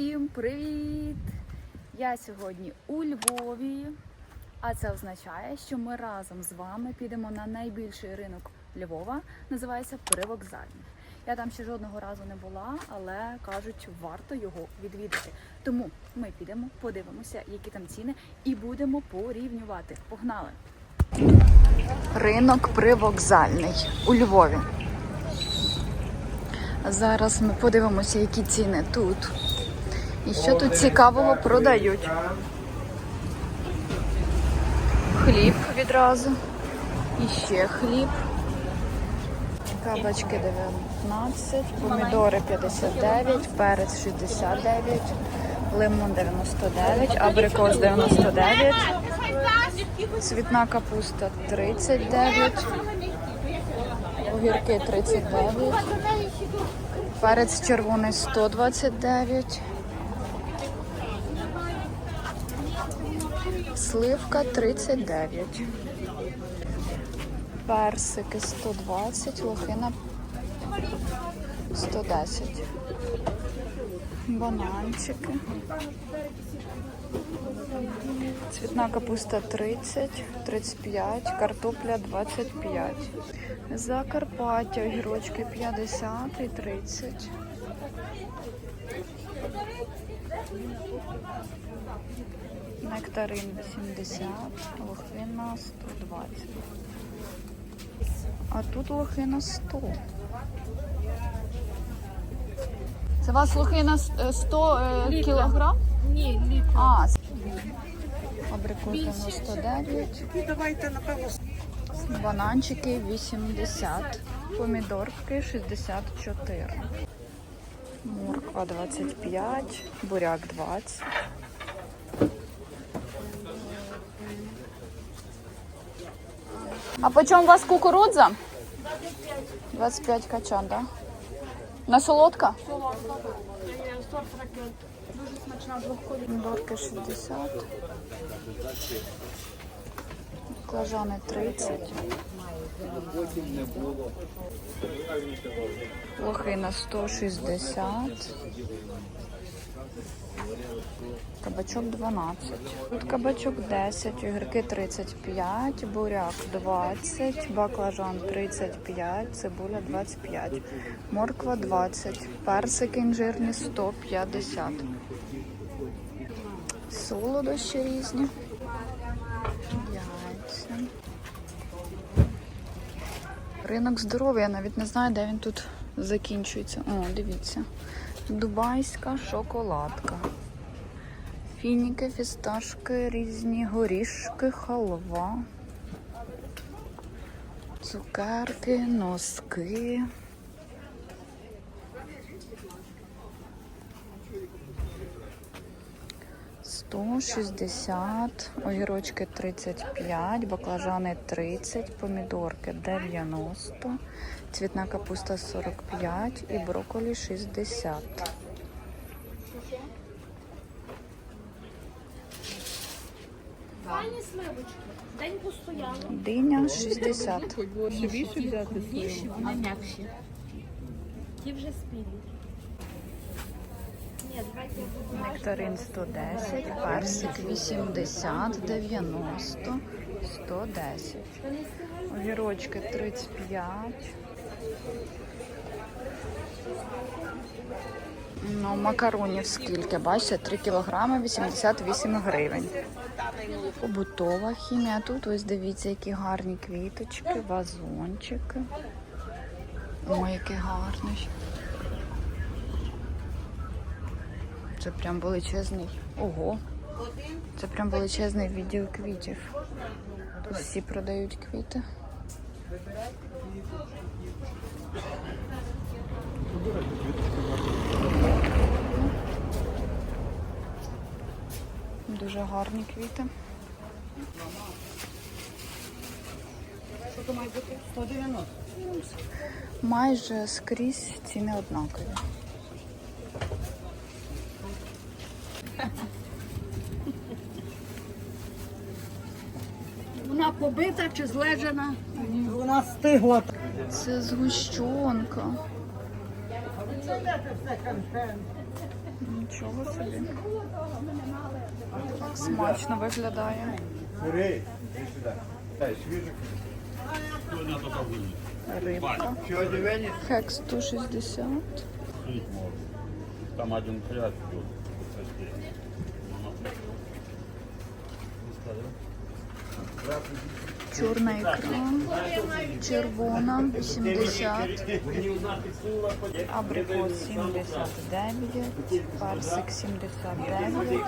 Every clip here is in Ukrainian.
Усім привіт! Я сьогодні у Львові, а це означає, що ми разом з вами підемо на найбільший ринок Львова, називається Привокзальний. Я там ще жодного разу не була, але кажуть, варто його відвідати. Тому ми підемо, подивимося, які там ціни, і будемо порівнювати. Погнали! Ринок Привокзальний у Львові. Зараз ми подивимося, які ціни тут. І що тут цікавого продають. Хліб відразу. І ще хліб. Кабачки 19, помідори 59, перець 69, лимон 99, абрикос 99, цвітна капуста 39, огірки 39, перець червоний 129, сливка 39. Персики 120, лохина 110. Бананчики. Цвітна капуста 30, 35, картопля 25. Закарпаття, огірочки 50 і 30. Нектарин 80, лохина 120. А тут лохина 100. Це у вас лохина с- 100 е, кілограм? Ні, літр. А, абрикос 99, Давайте, напевно, бананчики 80, помідорки 64, морква 25, буряк 20. А по чому у вас кукурудза? 25 качан? Да? На солодка? ракет. Дуже смачна. Помідорки 60. Баклажани 30. Лохина 160. Кабачок 12. Тут кабачок 10, огірки 35, буряк 20, баклажан 35, цибуля 25, морква 20, персики інжирні 150. Солодощі різні. Яйця. Ринок здоров'я, навіть не знаю, де він тут закінчується. О, дивіться. Дубайська шоколадка. Фініки, фісташки, різні горішки, халва. Цукерки, носки. Сто шістдесят, огірочки 35, баклажани 30, помідорки 90, цвітна капуста 45 і брокколі 60. Пані сливочки. День постояли. Диня 60. Інші, вони м'якші. Ті вже спілі. Ні, давайте я буду Нектарин 110, персик 80, 90, 110. Огірочки 35. Ну, макаронів скільки, бачите, 3 кілограми 88 гривень. Побутова хімія. Тут ось дивіться, які гарні квіточки, вазончики. Ой, який гарний. Це прям величезний. Ого. Це прям величезний відділ квітів. Тут всі продають квіти. Дуже гарні квіти. Що то має бути? 190. Майже скрізь ціни однакові. Побита чи злежана? Вона стигла. Це згущенка. Нічого собі. Так смачно виглядає. Рибка. Що, дивені? Хек 160. Там один прятки Чорна ікра. Червона 80. Абрикос 79. Персик 79.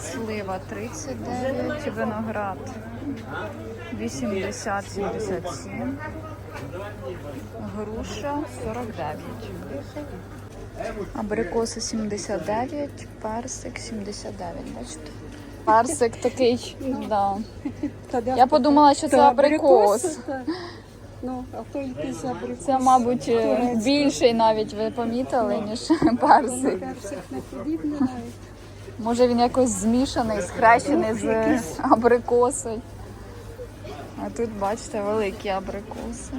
Слива 39. Виноград 80-77. Груша 49. Абрикоси 79, персик 79, бачите? Персик такий, да. Я подумала, що це абрикос. Ну, а то якийсь абрикос. Це, мабуть, е, більший навіть ви помітили, ніж персик. Персик не подібний навіть. Може він якось змішаний, схрещений з абрикосою. А тут, бачите, великі абрикоси.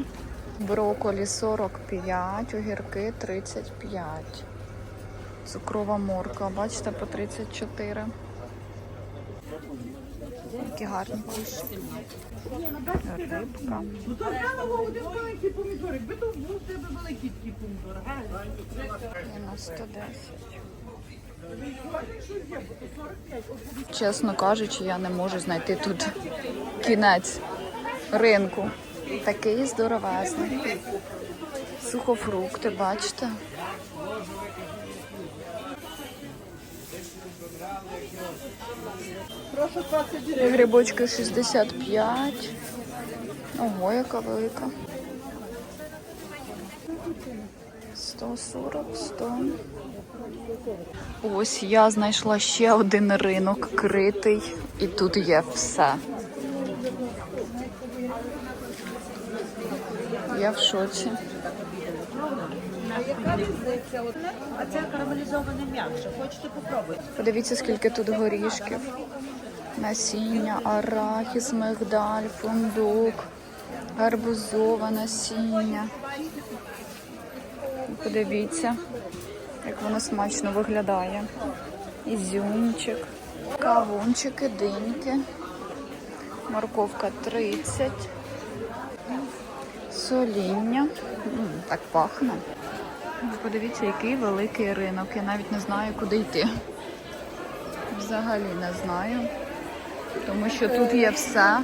Броколі 45, огірки 35. Цукрова морква, бачите, по 34. Які гарні кущі. Рибка. Ну то глянемо один маленький помідор. Якби то був в тебе великий такий помідор. на 110. Чесно кажучи, я не можу знайти тут кінець ринку. Такий здоровезний. Сухофрукти, бачите? Прошу 20 гривень. Грибочки 65. Ого, яка велика. 140, 100. Ось я знайшла ще один ринок критий, і тут є все. Я в шоці. А це карамелізоване м'якше. Хочете попробувати? Подивіться, скільки тут горішків. Насіння, арахіс, мигдаль, фундук, гарбузове насіння. Подивіться, як воно смачно виглядає. Ізюмчик, кавунчики, диньки, морковка 30, соління. Так пахне. Подивіться, який великий ринок. Я навіть не знаю, куди йти. Взагалі не знаю. Тому що тут є все.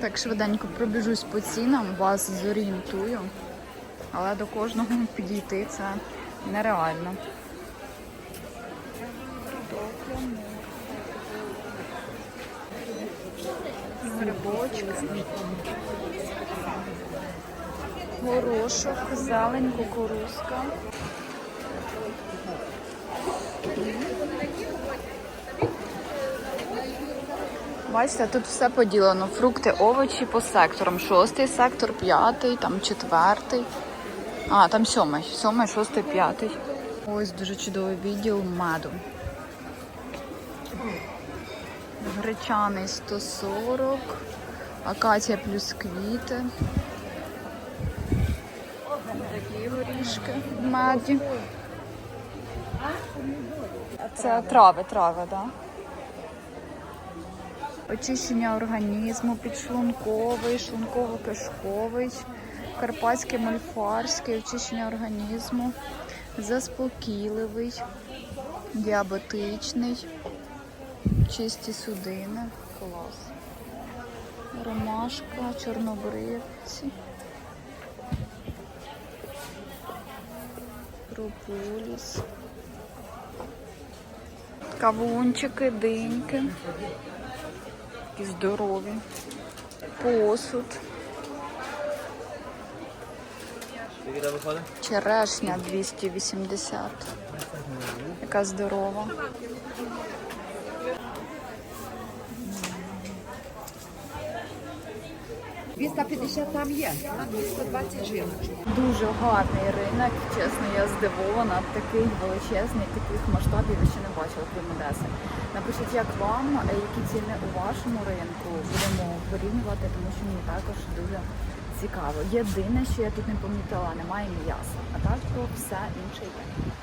Так швиденько пробіжусь по цінам, вас зорієнтую. Але до кожного підійти це нереально. Грибочки. Горошок, зелень, кукурузка. Бачите, тут все поділено. Фрукти, овочі по секторам. Шостий сектор, п'ятий, там четвертий. А, там сьомий. Сьомий, шостий, п'ятий. Ось дуже чудовий відділ меду. Гречаний 140, акація плюс квіти. Такі горішки в меді. Це трави, трави, так? Да? Очищення організму, підшлунковий, шлунково-кишковий, карпатський мольфарський, очищення організму, заспокійливий, діабетичний, чисті судини, клас. Ромашка, чорнобривці, прополіс, кавунчики, диньки. Такі здорові. Посуд. Черешня 280. Яка здорова. 250 там є, на 220 жіночок. Дуже гарний ринок, чесно, я здивована. Такий величезний, таких масштабів я ще не бачила крім Одеси. Напишіть, як вам, які ціни у вашому ринку будемо порівнювати, тому що мені також дуже цікаво. Єдине, що я тут не помітила, немає м'яса, а так то все інше є.